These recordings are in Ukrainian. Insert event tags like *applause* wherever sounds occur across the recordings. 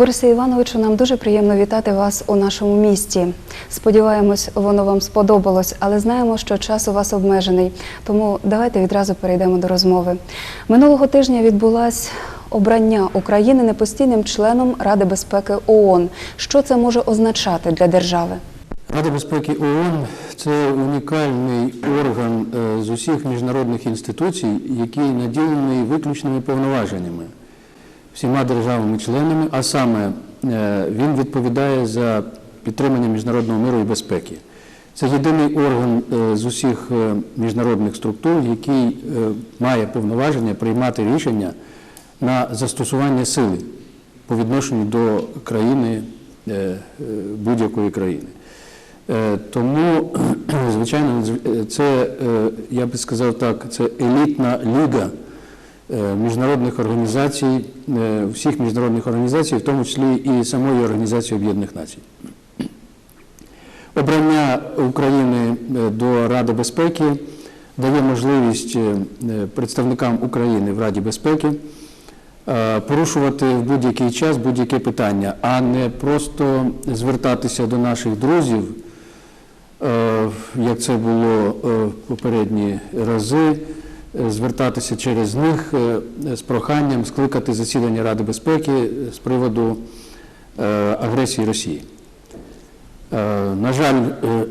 Борисе Івановичу, нам дуже приємно вітати вас у нашому місті. Сподіваємось, воно вам сподобалось, але знаємо, що час у вас обмежений. Тому давайте відразу перейдемо до розмови. Минулого тижня відбулось обрання України непостійним членом Ради безпеки ООН. Що це може означати для держави? Рада безпеки ООН це унікальний орган е, з усіх міжнародних інституцій, який наділений виключними повноваженнями всіма державами-членами, а саме е, він відповідає за підтримання міжнародного миру і безпеки. Це єдиний орган е, з усіх е, міжнародних структур, який має повноваження приймати рішення на застосування сили по відношенню до країни будь-якої країни. Тому, *clears throat* звичайно, це, я би сказав так, це елітна ліга міжнародних організацій, е, всіх міжнародних організацій, в тому числі і самої Організації Об'єднаних Націй. Обрання України е, до Ради безпеки дає можливість е, представникам України в Раді безпеки е, порушувати в будь-який час будь-яке питання, а не просто звертатися до наших друзів, е, як це було е, попередні рази, е, звертатися через них е, з проханням скликати засідання Ради безпеки з приводу е, агресії Росії. Е, На жаль, е,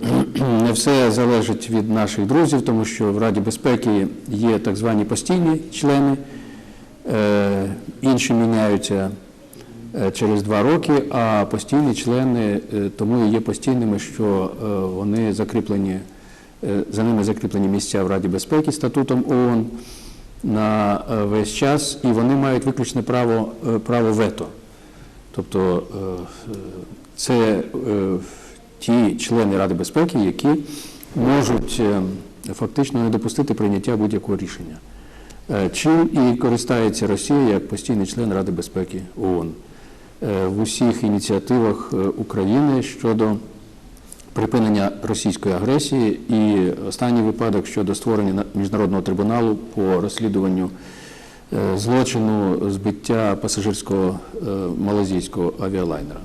*clears throat* не все залежить від наших друзів, тому що в Раді безпеки є так звані постійні члени, е, інші міняються е, через два роки, а постійні члени е, тому і є постійними, що е, вони закріплені, е, за ними закріплені місця в Раді безпеки статутом ООН на е, весь час, і вони мають виключне право, е, право вето. Тобто е, е, це е, ті члени Ради безпеки, які можуть е, фактично не допустити прийняття будь-якого рішення. Е, Чим і користається Росія як постійний член Ради безпеки ООН Е, в усіх ініціативах е, України щодо припинення російської агресії і останній випадок щодо створення на- міжнародного трибуналу по розслідуванню е, злочину збиття пасажирського е, малазійського авіалайнера.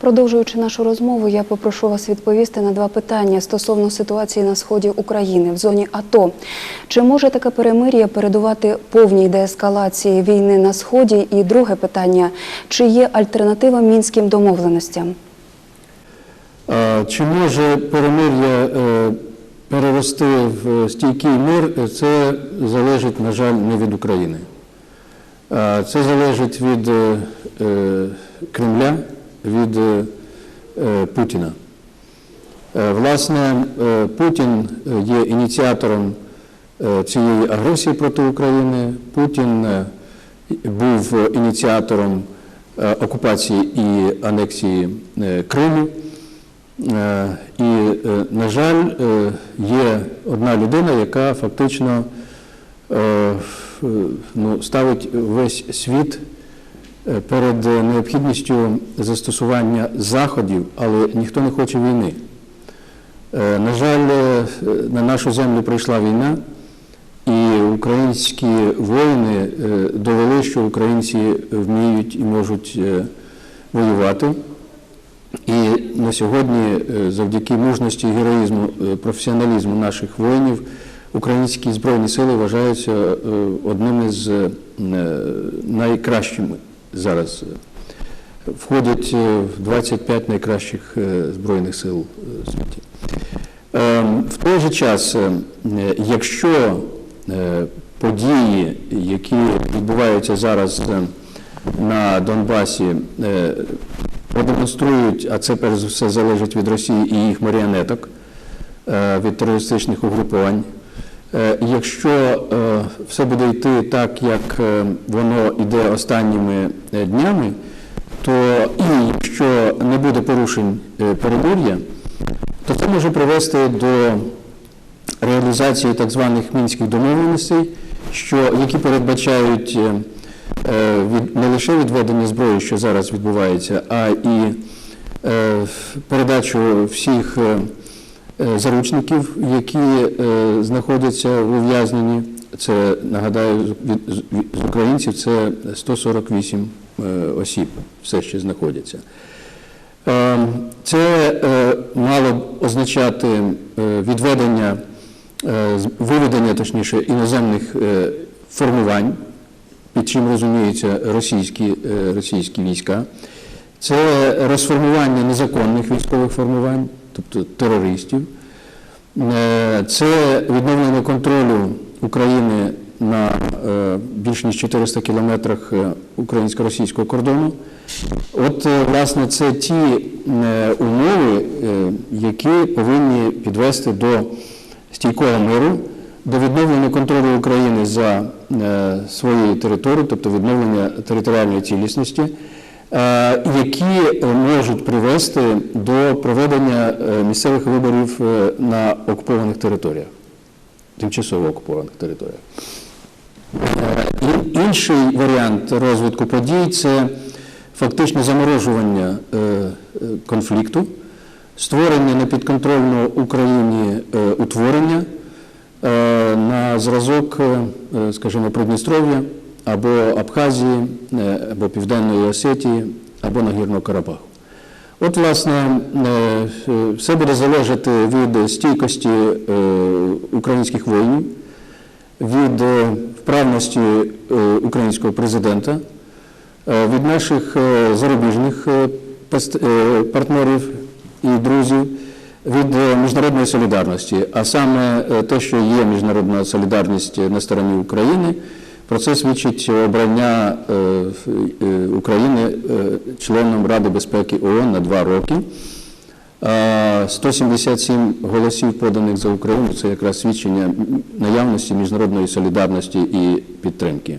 Продовжуючи нашу розмову, я попрошу вас відповісти на два питання стосовно ситуації на сході України в зоні АТО. Чи може таке перемир'я передувати повній деескалації війни на сході? І друге питання: чи є альтернатива мінським домовленостям? А Чи може перемир'я е, перерости в стійкий мир, це залежить, на жаль, не від України. А Це залежить від е, е, Кремля, від е, е, Путіна. Е, Власне, е, Путін є ініціатором е, цієї агресії проти України. Путін е, був ініціатором е, окупації і анексії е, Криму. Е, І, е, на жаль, е, є одна людина, яка фактично ну, ставить весь світ перед необхідністю застосування заходів, але ніхто не хоче війни. На жаль, на нашу землю прийшла війна, і українські воїни довели, що українці вміють і можуть воювати. І на сьогодні, е, завдяки мужності героїзму, е, професіоналізму наших воїнів, українські збройні сили вважаються е, одними з найкращими зараз. Входять в 25 найкращих збройних сил світі. В той же час, якщо події, які відбуваються зараз на Донбасі, продемонструють, а це перш за все залежить від Росії і їх маріонеток, е, від терористичних угрупувань. Е, Якщо е, все буде йти так, як воно йде останніми днями, то і якщо не буде порушень перемир'я, то це може привести до реалізації так званих мінських домовленостей, що, які передбачають не лише відведення зброї, що зараз відбувається, а і е, передачу всіх е, е, заручників, які е, знаходяться в ув'язненні. Це нагадаю з- від- українців це 148 е, осіб все ще знаходяться. Е, Це е, мало б означати е, відведення, е, виведення, точніше, іноземних е, формувань, під чим розуміються російські, е, російські війська. Це розформування незаконних військових формувань, тобто терористів. Е, Це відновлення контролю України на е, більш ніж 400 кілометрах українсько-російського кордону. От, власне, це ті умови, які повинні підвести до стійкого миру, до відновлення контролю України за е, своєю територією, тобто відновлення територіальної цілісності, е, які можуть привести до проведення е, місцевих виборів на окупованих територіях, тимчасово окупованих територіях. Інший варіант розвитку подій це фактично заморожування конфлікту, створення непідконтрольного Україні утворення на зразок, е, е, скажімо, Придністров'я або Абхазії, е, або Південної Осетії, або Нагірного Карабаху. От, власне, е, е, все буде залежати від стійкості е, українських воїнів, від е, вправності е, українського президента, е, від наших е, зарубіжних е, е, партнерів і друзів, від е, міжнародної солідарності. А саме е, те, що є міжнародна солідарність на стороні України, про це свідчить обрання е, України членом Ради безпеки ООН на два роки. 177 голосів поданих за Україну це якраз свідчення наявності міжнародної солідарності і підтримки.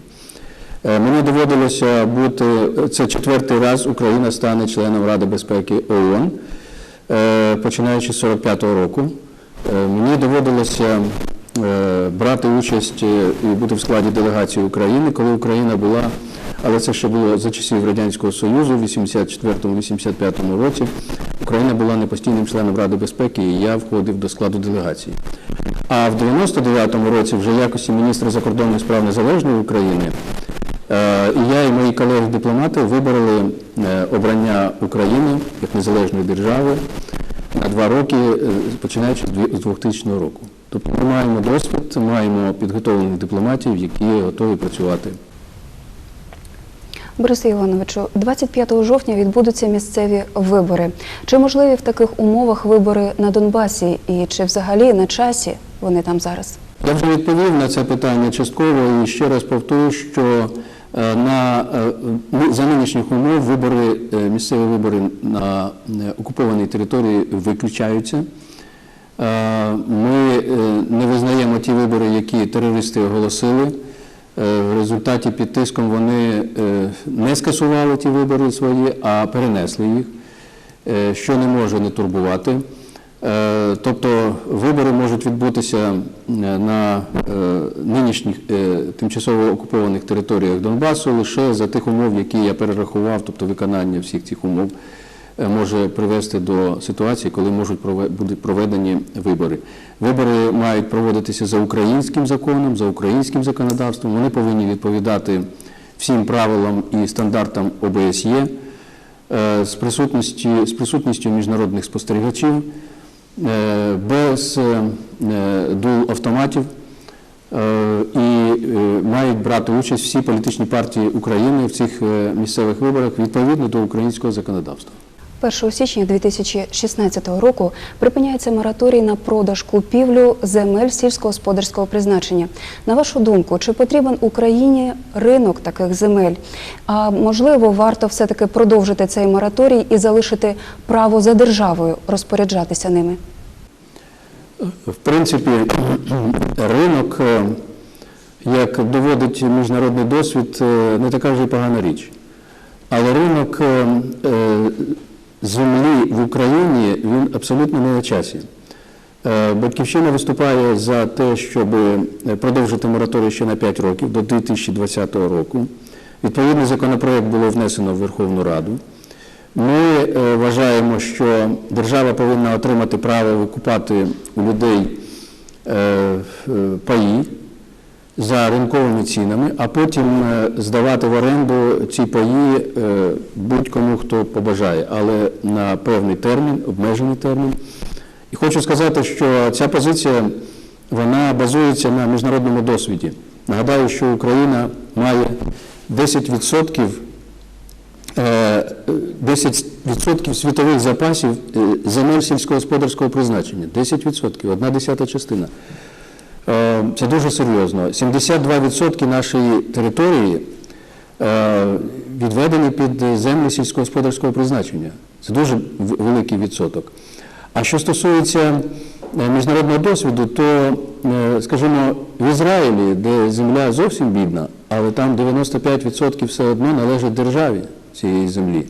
Мені доводилося бути це четвертий раз Україна стане членом Ради безпеки ООН, починаючи з 45-го року. Е, Мені доводилося е, брати участь е, і бути в складі делегації України, коли Україна була, але це ще було за часів Радянського Союзу, в 84-85 році. Україна була не постійним членом Ради безпеки, і я входив до складу делегації. А в 99-му році, вже якості міністра закордонних справ Незалежної України, е, і я і мої колеги-дипломати вибороли е, обрання України як незалежної держави на два роки, е, починаючи з дві- 2000 року. Тобто ми маємо досвід, маємо підготовлених дипломатів, які готові працювати. Борисе Івановичу, 25 жовтня відбудуться місцеві вибори. Чи можливі в таких умовах вибори на Донбасі і чи взагалі на часі вони там зараз? Я вже відповів на це питання частково і ще раз повторю, що е, на, е, за нинішніх умов вибори, е, місцеві вибори на е, окупованій території виключаються. Е, Ми е, не визнаємо ті вибори, які терористи оголосили. Е, В результаті під тиском вони е, не скасували ті вибори свої, а перенесли їх, е, що не може не турбувати. Е, Тобто вибори можуть відбутися е, на е, нинішніх тимчасово окупованих територіях Донбасу лише за тих умов, які я перерахував, тобто виконання всіх цих умов може привести до ситуації, коли можуть будуть проведені вибори. Вибори мають проводитися за українським законом, за українським законодавством. Вони повинні відповідати всім правилам і стандартам ОБСЄ з присутністю, з присутністю міжнародних спостерігачів, без е, дул автоматів. Е, І е, мають брати участь всі політичні партії України в цих е, місцевих виборах відповідно до українського законодавства. 1 січня 2016 року припиняється мораторій на продаж купівлю земель сільськогосподарського призначення. На вашу думку, чи потрібен Україні ринок таких земель? А можливо, варто все-таки продовжити цей мораторій і залишити право за державою розпоряджатися ними? В принципі, ринок, е, як доводить міжнародний досвід, е, не така вже й погана річ. Але ринок е, землі в Україні він абсолютно не на часі. Е, Батьківщина виступає за те, щоб е, продовжити мораторій ще на 5 років до 2020 року. Відповідний законопроект було внесено в Верховну Раду. Ми е, вважаємо, що держава повинна отримати право викупати у людей паї, за ринковими цінами, а потім е, здавати в оренду ці паї е, будь-кому, хто побажає, але на певний термін, обмежений термін. І хочу сказати, що ця позиція вона базується на міжнародному досвіді. Нагадаю, що Україна має 10% е, 10% світових запасів е, земель сільськогосподарського призначення. 10%, одна десята частина. Е, Це дуже серйозно. 72% нашої території е, відведені під землі сільськогосподарського призначення. Це дуже великий відсоток. А що стосується е, міжнародного досвіду, то, скажімо, в Ізраїлі, де земля зовсім бідна, але там 95% все одно належить державі цієї землі.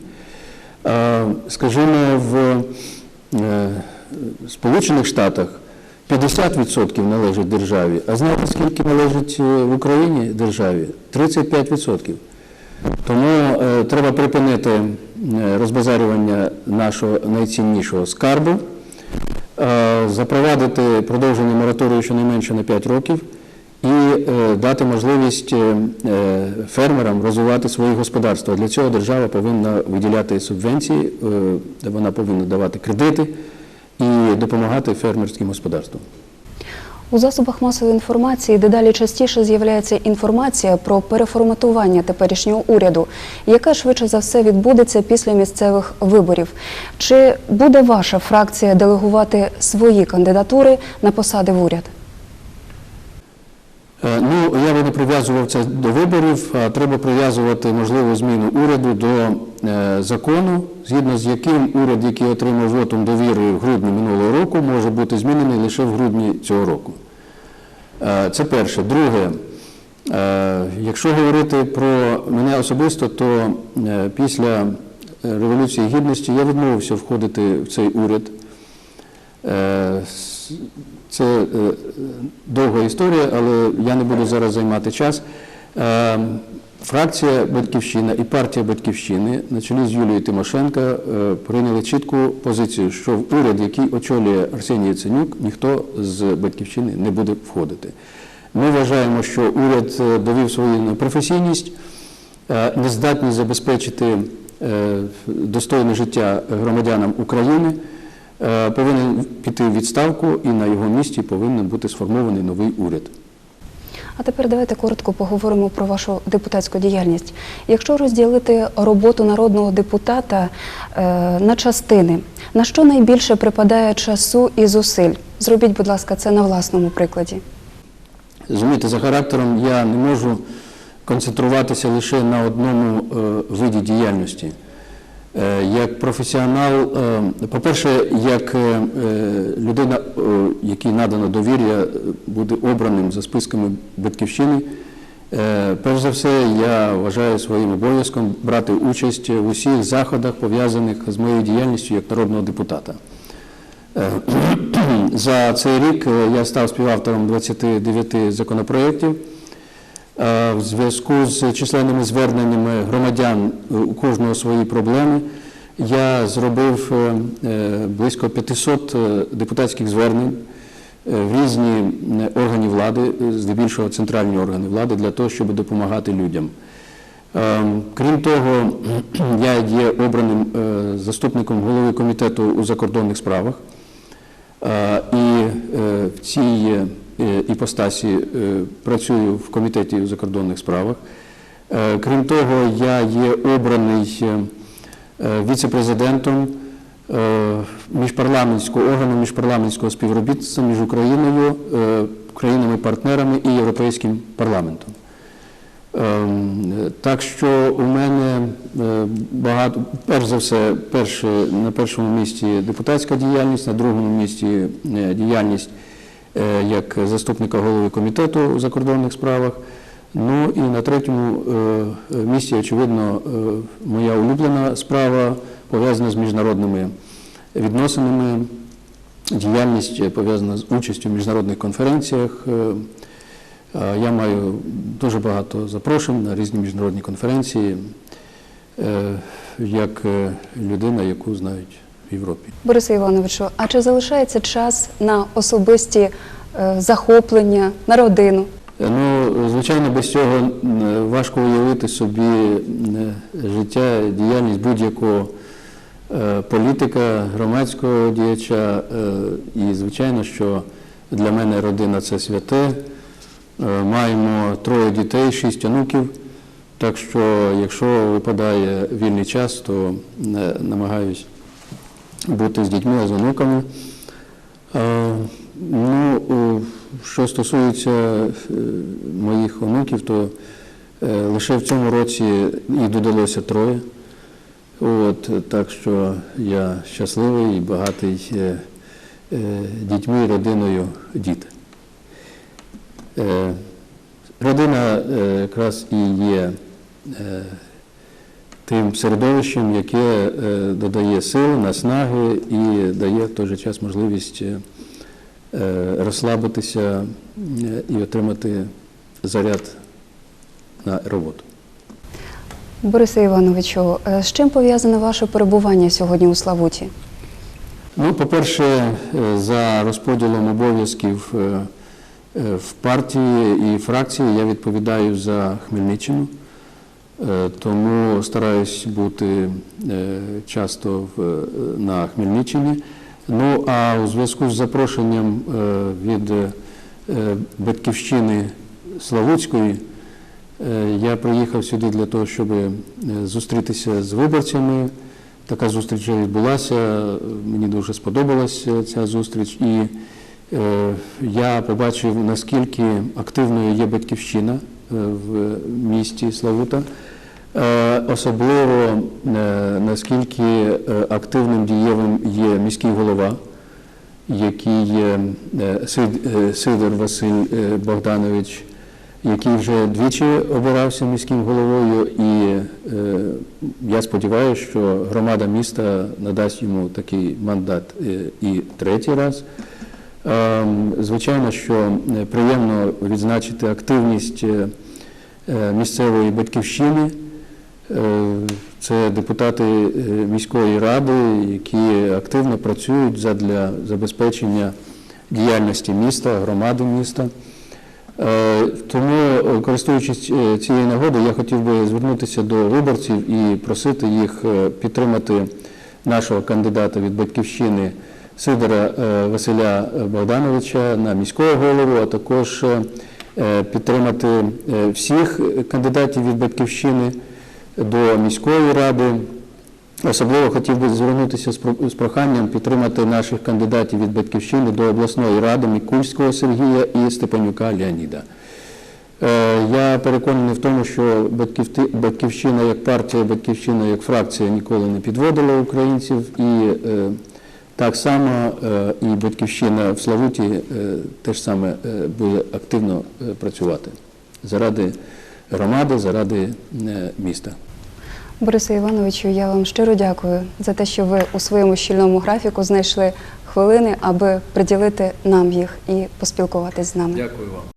Скажімо, в Сполучених Штатах 50% належить державі. А знаєте, скільки належить е, в Україні державі? 35%. Тому е, треба припинити е, розбазарювання нашого найціннішого скарбу, е, запровадити продовження мораторію щонайменше на 5 років і е, дати можливість е, е, фермерам розвивати свої господарства. Для цього держава повинна виділяти субвенції, е, вона повинна давати кредити і допомагати фермерським господарствам. У засобах масової інформації дедалі частіше з'являється інформація про переформатування теперішнього уряду, яке швидше за все відбудеться після місцевих виборів. Чи буде ваша фракція делегувати свої кандидатури на посади в уряд? Е, Ну, я би не прив'язував це до виборів, а треба прив'язувати можливу зміну уряду до е, закону, згідно з яким уряд, який отримав вотум довіри в грудні минулого року, може бути змінений лише в грудні цього року. Е, Це перше. Друге, якщо говорити про мене особисто, то після Революції Гідності я відмовився входити в цей уряд. Це е, довга історія, але я не буду зараз займати час. Е, Фракція Батьківщина і партія Батьківщини на чолі з Юлією Тимошенко е, прийняли чітку позицію, що в уряд, який очолює Арсеній Яценюк, ніхто з Батьківщини не буде входити. Ми вважаємо, що уряд довів свою професійність, нездатність забезпечити достойне життя громадянам України, повинен піти в відставку і на його місці повинен бути сформований новий уряд. А тепер давайте коротко поговоримо про вашу депутатську діяльність. Якщо розділити роботу народного депутата е, на частини, на що найбільше припадає часу і зусиль? Зробіть, будь ласка, це на власному прикладі. Розумієте, за характером я не можу концентруватися лише на одному е, виді діяльності. Е, як професіонал, е, по-перше, як е, людина, якій надано довір'я, буде обраним за списками батьківщини. Перш за все, я вважаю своїм обов'язком брати участь в усіх заходах, пов'язаних з моєю діяльністю як народного депутата. *clears throat* За цей рік я став співавтором 29 законопроєктів. Е, В зв'язку з численними зверненнями громадян е, у кожного свої проблеми я зробив е, близько 500 е, депутатських звернень в різні органи влади, здебільшого центральні органи влади, для того, щоб допомагати людям. Крім того, *clears throat* я є обраним заступником голови комітету у закордонних справах. І в цій іпостасі е, працюю в комітеті у закордонних справах. Е, Крім того, я є обраний е, е, віце-президентом е, міжпарламентського органу міжпарламентського співробітництва між Україною, е, країнами-партнерами і Європейським парламентом. Ем, Так що у мене е, багато, перш за все, перше, на першому місці депутатська діяльність, на другому місці е, діяльність е, як заступника голови комітету у закордонних справах. Ну і на третьому е, місці, очевидно, е, моя улюблена справа пов'язана з міжнародними відносинами, діяльність е, пов'язана з участю в міжнародних конференціях. Е, Е, Я маю дуже багато запрошень на різні міжнародні конференції, е, як е, людина, яку знають в Європі. Борисе Івановичу, а чи залишається час на особисті е, захоплення, на родину? Е, Ну, звичайно, без цього важко уявити собі життя, діяльність будь-якого е, політика, громадського діяча. Е, І, звичайно, що для мене родина це святе. Е, Маємо троє дітей, шість онуків. Так що, якщо випадає вільний час, то е, намагаюсь бути з дітьми, з онуками. Ну, що стосується е, моїх онуків, то е, лише в цьому році їх додалося троє. От, так що я щасливий і багатий е, дітьми і родиною. Е, Родина якраз і є тим середовищем, яке е, додає сил, наснаги і дає в той же час можливість е, розслабитися е, і отримати заряд на роботу. Борисе Івановичу, з чим пов'язане ваше перебування сьогодні у Славуті? Ну, по-перше, за розподілом обов'язків в партії і фракції я відповідаю за Хмельниччину, тому стараюсь бути е, часто е, на Хмельниччині. Ну а у зв'язку з запрошенням е, від е, батьківщини Славутської е, я приїхав сюди для того, щоб е, зустрітися з виборцями. Така зустріч вже відбулася. Мені дуже сподобалася ця зустріч, і е, я побачив, наскільки активною є батьківщина е, в місті Славута. Е, Особливо е, наскільки е, активним дієвим є міський голова, який є Сид- Сидор Василь Богданович, який вже двічі обирався міським головою, і я сподіваюся, що громада міста надасть йому такий мандат і третій раз. Звичайно, що приємно відзначити активність місцевої батьківщини. Е, Це депутати е, міської ради, які активно працюють задля забезпечення діяльності міста, громади міста. Е, Тому, користуючись цією нагодою, я хотів би звернутися до виборців і просити їх підтримати нашого кандидата від батьківщини Сидора Василя Богдановича на міського голову, а також підтримати всіх кандидатів від батьківщини до міської ради. Особливо хотів би звернутися з про- з проханням підтримати наших кандидатів від батьківщини до обласної ради Мікульського Сергія і Степанюка Леоніда. Е, Я переконаний в тому, що батьківщина як партія, батьківщина як фракція ніколи не підводила українців, і е, так само е, і батьківщина в Славуті теж саме буде активно працювати заради громади, заради е, міста. Борисе Івановичу, я вам щиро дякую за те, що ви у своєму щільному графіку знайшли хвилини, аби приділити нам їх і поспілкуватись з нами. Дякую вам.